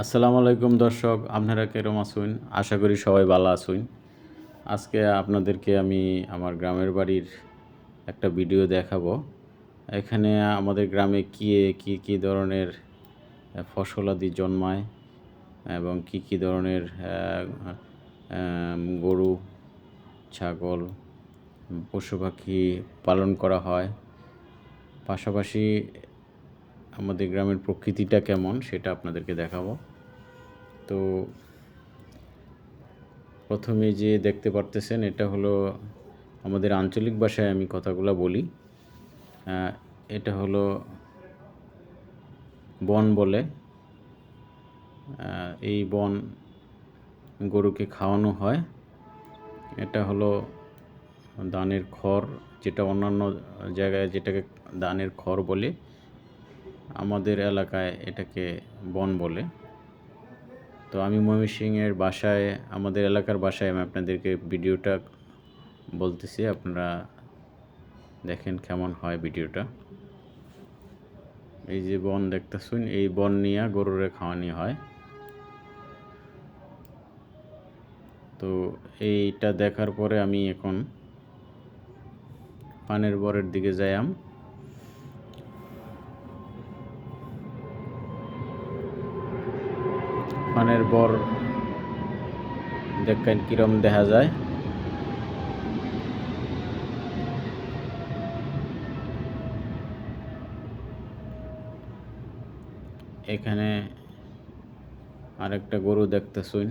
আসসালামু আলাইকুম দর্শক, আপনারা কেরম আসুন আশা করি সবাই ভালো আসুন আজকে আপনাদেরকে আমি আমার গ্রামের বাড়ির একটা ভিডিও দেখাবো। এখানে আমাদের গ্রামে কী কী কী ধরনের ফসলাদি জন্মায় এবং কী কী ধরনের গরু, ছাগল পশু পাখি পালন করা হয়। পাশাপাশি আমাদের গ্রামের প্রকৃতিটা কেমন সেটা আপনাদেরকে দেখাবো। তো প্রথমে যে দেখতে পারতেছেন, এটা হলো আমাদের আঞ্চলিক ভাষায় আমি কথাগুলো বলি। এটা হলো বন বলে। এই বন গরুকে খাওয়ানো হয়। এটা হলো দানের খড়, যেটা অন্যান্য জায়গায় যেটাকে ধানের খড় বলে। আমাদের এলাকায় এটাকে বন বলে। তো আমি ময়মনসিংহের বাসায়, আমাদের এলাকার বাসায় আমি আপনাদেরকে ভিডিওটা বলতেছি, আপনারা দেখেন কেমন হয় ভিডিওটা। এই যে বন দেখতেছুন, এই বন নিয়ে গরুরে খাওয়ানি হয়। তো এইটা দেখার পরে আমি এখন পানের বরের দিকে যাইয়াম। পানের বর। দেখেন কিরম দেখা যায়। এখানে আরেকটা গরু দেখতেছুন।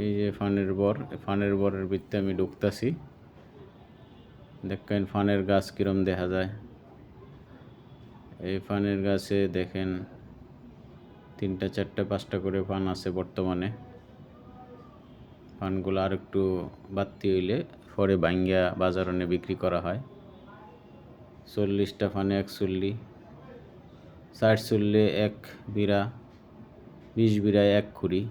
এই যে ফানের বর, ফানের বরের ভিত্তে আমি ঢুকতাছি। দেখেন ফানের গাছ কিরম দেখা যায়। এই ফানের গাছে দেখেন, তিনটা, চারটা, পাঁচটা করে ফান আছে বর্তমানে। ফানগুলো আর একটু বাড়তি হইলে পরে ভাঙ্গিয়া বাজারনে বিক্রি করা হয়। চল্লিশটা ফানে এক চল্লি ষাট চল্লি এক বিড়া বিশ বিড়ায় এক খুঁড়ি।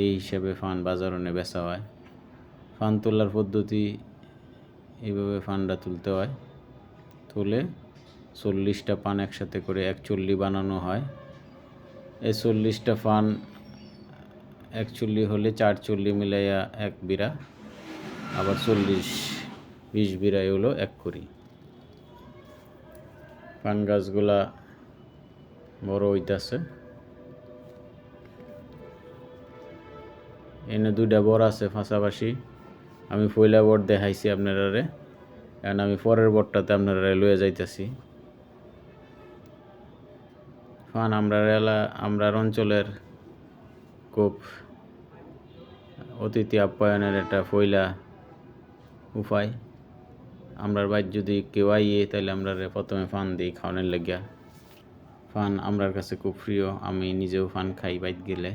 এই হিসাবে ফান বাজারনে বেচা হয়। ফান তোলার পদ্ধতি এইভাবে ফানটা তুলতে হয়। তুলে চল্লিশটা পান একসাথে করে এক চল্লি বানানো হয়। এই চল্লিশটা পান এক চল্লি হলে চার চল্লি মিলাইয়া এক বিড়া, আবার চল্লিশ, বিশ বিড়াই হলো এক করি। পান গাছগুলা বড় হইতাছে। এনে দুইটা বর আছে পাশাপাশি। আমি পয়লা বট দেখাইছি আপনারারে, কারণ আমি পরের বটটাতে আপনারা লয়ে যাইতেছি। ফান আমরা এলা আমরার অঞ্চলের খুব অতিথি আপ্যায়নের একটা ফইলা উপায়। আমরার বাইর যদি কেউ আইয়ে তাহলে আমরা প্রথমে ফান দিই খাওয়ানোর লাগিয়া। ফান আমরার কাছে খুব প্রিয়, আমি নিজেও ফান খাই বাইত গেলে।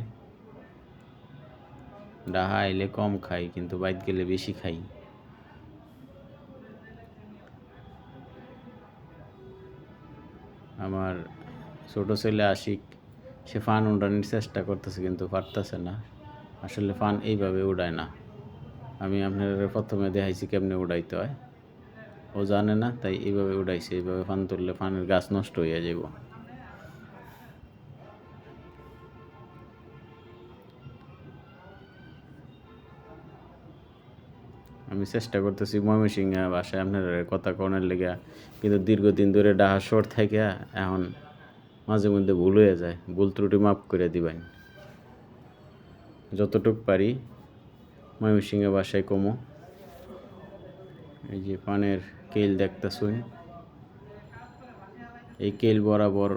ডাহা আইলে কম খাই, কিন্তু বাইত গেলে বেশি খাই। আমার ছোট ছেলে আশিক, সে ফান উড়ানোর চেষ্টা করতেছে কিন্তু পারতেছে না। আসলে ফান এইভাবে উড়ায় না। আমি আপনার প্রথমে দেখাইছি কেমনে উড়াইতে হয়। ও জানে না, তাই এইভাবে উড়াইছে, এইভাবে ফান তুললে ফানের গাছ নষ্ট হয়ে যাব আমি চেষ্টা করতেছি ময়মনসিংহ বাসায় আপনার কথা কনের লেগে, কিন্তু দীর্ঘদিন ধরে ডাহা শোর থেকে এখন মাঝে মধ্যে ভুল হয়ে যায়, ভুল ত্রুটি মাফ করে দিবেন। যতটুক পারি, ময়মনসিংহ বাসায় কমো। এই যে পানের কেল দেখতেছুন। এই কেল বরাবর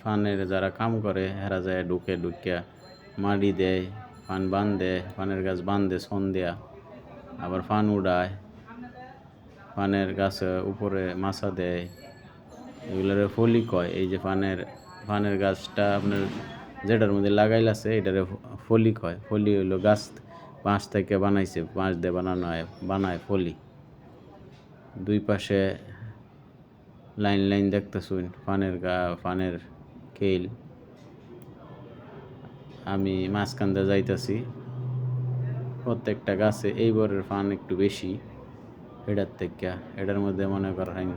ফানের যারা কাম করে, হেরা যায় ঢুকে ঢুকিয়া মাড়ি দেয় ফান বান দেয় ফানের গাছ বান দেয় সন দেয়া আবার ফান উড়ায় ফানের গাছে উপরে মাছা দেয়। এগুলোরে ফলি কয়, এই যে ফানের ফানের গাছটা আপনার যেটার মধ্যে লাগাইল আছে, এটারে ফলি কয়। ফলি হইল গাছ বাঁশ থেকে বানাইছে বাঁশ দিয়ে বানানো হয়, বানায় ফলি। দুই পাশে লাইন লাইন দেখতেছুন, ফানের গা, ফানের কেল আমি মাঝখানটা যাইতাছি, প্রত্যেকটা গাছে এইবারের ফান একটু বেশি, এটার থেকে, এটার মধ্যে মনে করেন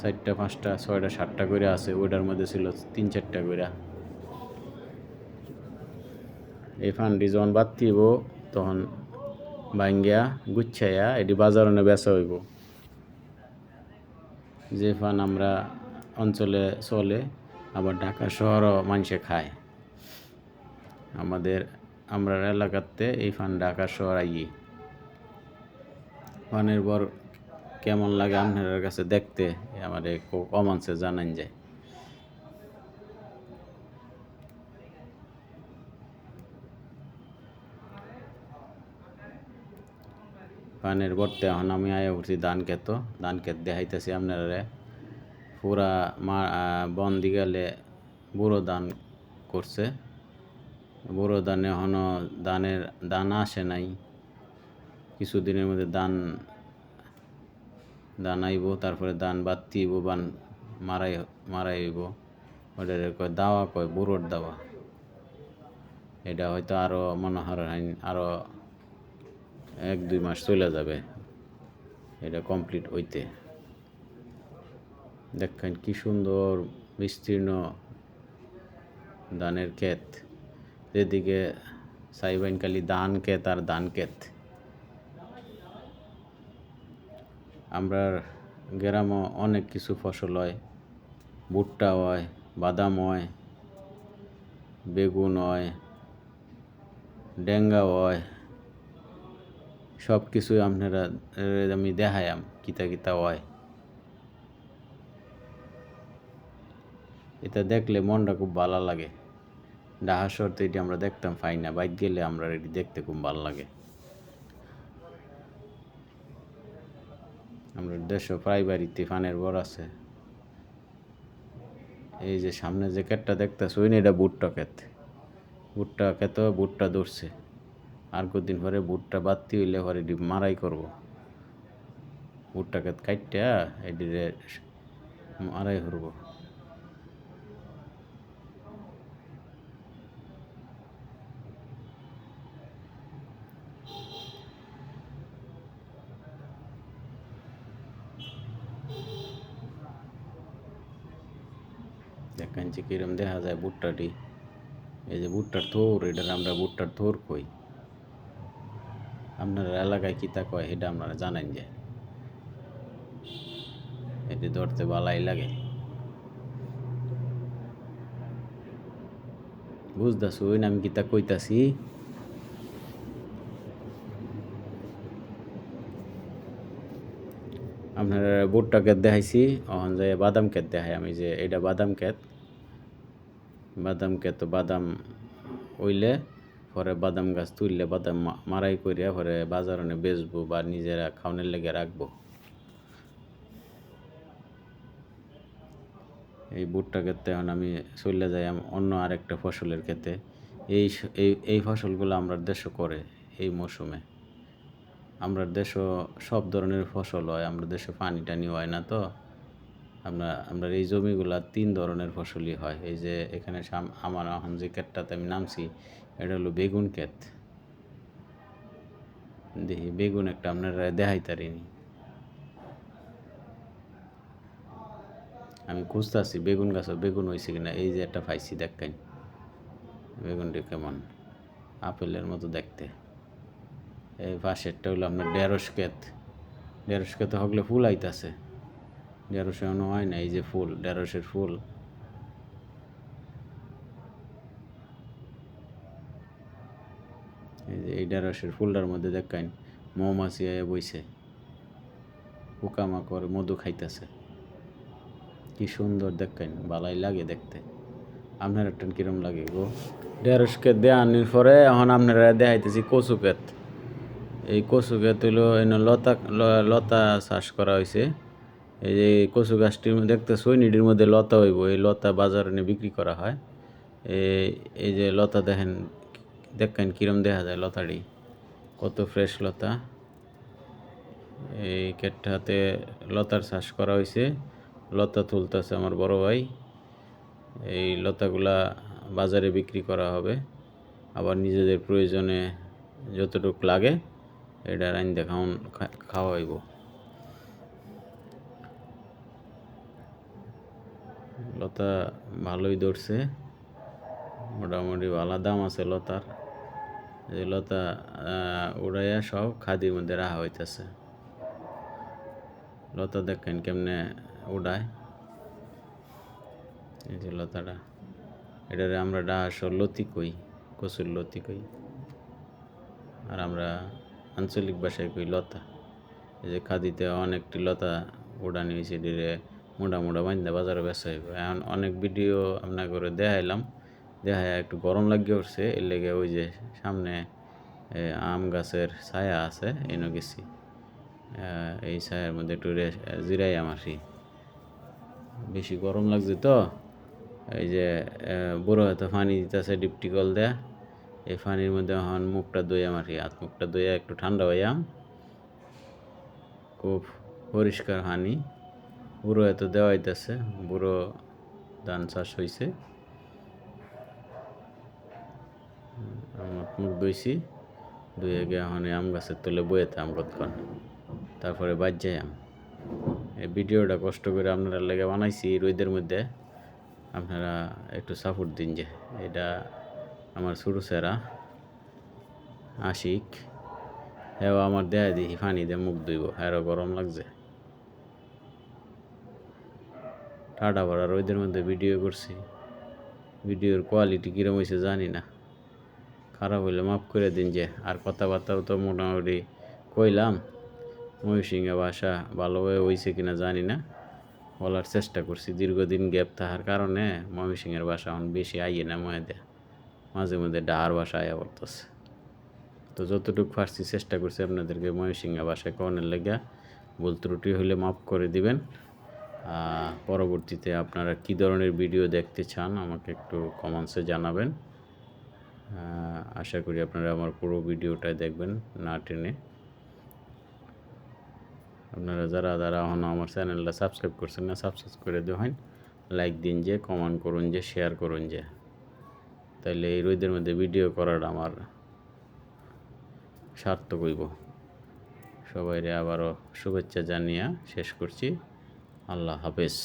চারটা, পাঁচটা, ছয়টা, সাতটা করে আছে ওইটার মধ্যে ছিল তিন, চারটা করে। এই ফান্ডি যখন বাতিব তখন ভাঙ্গিয়া গুচ্ছাইয়া এটি বাজারনে বেচা হইব। যে ফান আমরা অঞ্চলে চলে, আবার ঢাকা শহরও মানুষে খায়। আমাদের, আমরা এলাকাতে এই ফান ঢাকা শহর আইয়ে। ফানের পর কেমন লাগে আপনার কাছে দেখতে? আমার কমান্সে জানান যায়। পানের বর্তে এখন আমি আয়া উঠছি ধান ক্ষেত ধান ক্ষেত দেখাইতেছি আপনারা। পুরা মা বন দিগালে বুড়ো ধান করছে। বুড়ো ধানে এখনও ধানের দান আসে নাই। কিছুদিনের মধ্যে ধান ধান আইব, তারপরে ধান বাতিব বান মারাই মারাইব। ওটার কয় দাওয়া, কয় বুড়োর দাওয়া। এটা হয়তো আরও মনে হয় আরও এক, দুই মাস চলে যাবে। এটা কমপ্লিট হইতে। দেখেন কি সুন্দর, বিস্তীর্ণ ধানের ক্ষেত। যেদিকে সাইবাইন খালি ধান ক্ষেত আর ধান ক্ষেত। আমরা গ্রামও অনেক কিছু ফসল হয়। ভুট্টা হয়, বাদাম হয়, বেগুন হয়, ডেঙ্গা হয় সব কিছুই আপনারা আমি দেখায়াম কিতা কিতা হয়। এটা দেখলে মনটা খুব ভালো লাগে। ডাহা শহর তো এটি আমরা দেখতাম পাই না বাইক গেলে আমরা এটি দেখতে খুব ভালো লাগে। আমরা দেশও প্রায় বাড়িতে বর আছে। এই যে সামনে যে ক্ষেতটা দেখতেছ ওই এটা ভুট্টা ক্ষেত বুটটা ক্ষেত ভুট্টা ধরছে। আর কদিন পরে ভুট্টা বাতি হইলে পরে মারাই করব। ভুট্টা ক্ষেত কাটটা এটি মারাই করব দেখেন যে কিরম দেখা যায় ভুট্টাটি? এই যে ভুট্টার থোর এটার আমরা ভুট্টার থোর কই। আপনার এলাকায় কিতা কয়, এটা আপনারা জানেন যে? এটি ধরতে বালাই লাগে। বুঝতেছ, ওই আমি কিতা কইতাছি? আপনার ভুট্টা ক্ষেত দেখাইছি, অহন যে বাদাম ক্ষেত দেখাই আমি যে, এটা বাদাম ক্ষেত। বাদাম ক্ষেত বাদাম হইলে পরে বাদাম গাছ তুললে বাদাম মারাই করিয়া পরে বাজারনে বেচবো বা নিজেরা খাওয়ানোর লেগে রাখব। এই ভুট্টা ক্ষেত্রে এখন আমি চলে যাই অন্য আরেকটা ফসলের ক্ষেত্রে এই এই এই ফসলগুলো আমরা দেশও করে এই মৌসুমে। আমরা দেশও সব ধরনের ফসল হয়, আমরা দেশে পানি টানি হয় না তো। আমরা আমরা এই জমিগুলা তিন ধরনের ফসলই হয়। এই যে এখানে আমার এখন যে ক্ষেতটাতে আমি নামছি, এটা হলো বেগুন ক্ষেত। দেখি, বেগুন একটা আপনারা দেখাইতারিনি আমি খুঁজতেছি, বেগুন গাছ, বেগুন হয়েছে কিনা, এই যে একটা পাইছি, দেখেন। বেগুনটি কেমন, আপেলের মতো দেখতে। এই পাশেরটা হলো আপনার ঢেঁড়স ক্ষেত। ঢেঁড়স ক্ষেতে হকলে ফুল আইতাছে। ঢেঁড়স এখনও হয় না, এই যে ফুল ঢেঁড়সের ফুল। এই যে এই ঢেঁড়সের ফুলটার মধ্যে দেখেন, মৌমাছি আয় বইছে। পোকামাকড় মধু খাইতেছে। কি সুন্দর দেখেন, ভালাই লাগে দেখতে। আপনার একটা কিরম লাগে গো। ঢেঁড়সকে দেওয়ানির পরে এখন আপনারা দেখাইতেছি কচু ক্ষেত। এই কচু ক্ষেত হইল লতা লতা চাষ করা হয়েছে এই যে কচু মধ্যে দেখতে সৈনিটির মধ্যে লতা হইব। এই লতা বাজারে বিক্রি করা হয়। এই যে লতা দেখেন দেখেন কিরম দেখা যায় লতাটি। কত ফ্রেশ লতা। এই কেটটাতে লতার চাষ করা হয়েছে লতা তুলতেছে আমার বড় ভাই। এই লতাগুলা বাজারে বিক্রি করা হবে। আবার নিজেদের প্রয়োজনে যতটুকু লাগে, এটা রাইন দেখাউন খাওয়াইব লতা ভালোই ধরছে। মোটামুটি ভালো দাম আছে লতার। এই লতা উড়াইয়া সব খাদির মধ্যে রাখা হইতেছে। লতা দেখেন কেমনে উড়ায়। এই যে লতাটা। এটারে আমরা ডাস লতি কই, কচুর লতি কই। আর আমরা আঞ্চলিক ভাষায় কই লতা। এই যে খাদিতে অনেকটি লতা উড়ানি হয়েছে ডিরে মোটা মোটা বান্ধা বাজারে বেচা হইব এখন অনেক ভিডিও আপনার করে দেখাইলাম। দেখায় একটু গরম লাগিয়ে উঠছে। এর লেগে ওই যে সামনে আম গাছের ছায়া আছে এনে গেছি। এই ছায়ার মধ্যে একটু জিরাই আসি বেশি গরম লাগছে তো। এই যে বড় হয়তো পানি দিতেছে ডিপটি কল দেয়া। এই পানির মধ্যে এখন মুখটা দইয়া মারি হাত মুখটা দইয়া একটু ঠান্ডা হইয়াম খুব পরিষ্কার হানি বুড়ো এত দেওয়া হইতেছে, বুড়ো ধান চাষ হয়েছে আমার মুখ দইছি দুয়ে গিয়ে এখন আম গাছের তলে বইয়েতে আম কতক্ষণ তারপরে বাদ যাই আম। এই ভিডিওটা কষ্ট করে আপনারা লেগে বানাইছি রোদের মধ্যে আপনারা একটু সাপোর্ট দিন যে। এটা আমার ছোটো সেরা আশিক হ্যাঁ আমার দেয়া দেখি, পানি দিয়ে মুখ ধুইব হ্যাঁ গরম লাগছে। ঠাডা ভরা রোদের মধ্যে ভিডিও করছি। ভিডিওর কোয়ালিটি কীরকম হয়েছে জানি না। খারাপ হইলে মাফ করে দিন যে, আর কথাবার্তাও তো মোটামুটি কইলাম। ময়ূসিংহে ভাষা ভালোভাবে হয়েছে কিনা জানি না। বলার চেষ্টা করছি, দীর্ঘদিন গ্যাপ থাকার কারণে ময়মনসিংহের ভাষা এখন বেশি আইয়ে না দেয় মাঝে মধ্যে ডাহার ভাষা আয়া পড়তেছে। তো যতটুকু পারছি চেষ্টা করছি আপনাদেরকে ময়মনসিংহে ভাষায় কনের লেগে। ভুল ত্রুটি হলে মাফ করে দিবেন। পরবর্তীতে আপনারা কী ধরনের ভিডিও দেখতে চান, আমাকে একটু কমেন্টসে জানাবেন। আশা করি আপনারা আমার পুরো ভিডিওটা দেখবেন না টেনে। আপনারা যারা যারা এখনও আমার চ্যানেলটা সাবস্ক্রাইব করছেন না সাবস্ক্রাইব করে দেবেন। লাইক দিন যে কমেন্ট করুন যে শেয়ার করুন যে। তাইলে এই রোদের মধ্যে ভিডিও করাটা আমার সার্থক হইব। সবাইরে আবারও শুভেচ্ছা জানিয়ে শেষ করছি। আল্লাহ হাফেজ।